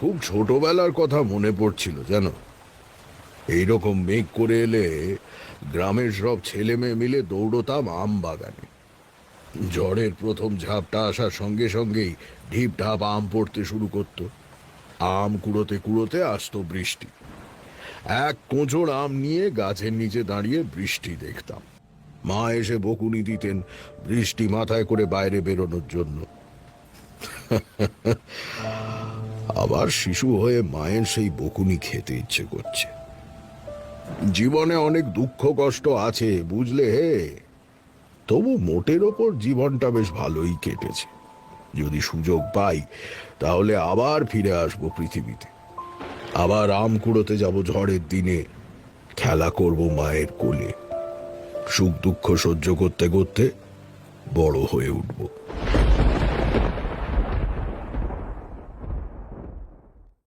খুব ছোটবেলার কথা মনে পড়ছিল, জানো? এইরকম মেঘ করে এলে গ্রামের সব ছেলে মেয়ে মিলে দৌড়তাম আম বাগানে। ঝড়ের প্রথম ঝাপটা আসার সঙ্গে সঙ্গেই ঢিপ ঢাপ আম পড়তে শুরু করত। আম কুড়োতে কুড়োতে আসতো বৃষ্টি। এক কোঁচড় আম নিয়ে গাছের নিচে দাঁড়িয়ে বৃষ্টি দেখতাম। মা এসে বকুনি দিতেন বৃষ্টি মাথায় করে বাইরে বেরোনোর জন্য। আবার শিশু হয়ে মায়ের সেই বকুনি খেতে ইচ্ছে করছে। জীবনে অনেক দুঃখ কষ্ট আছে, বুঝলে? হে তবু মোটের ওপর জীবনটা বেশ ভালোই কেটেছে। যদি সুযোগ পাই, তাহলে আবার ফিরে আসব পৃথিবীতে। আবার আম কুড়োতে যাব ঝড়ের দিনে। খেলা করব মায়ের কোলে। সুখ দুঃখ সহ্য করতে করতে বড় হয়ে উঠবো।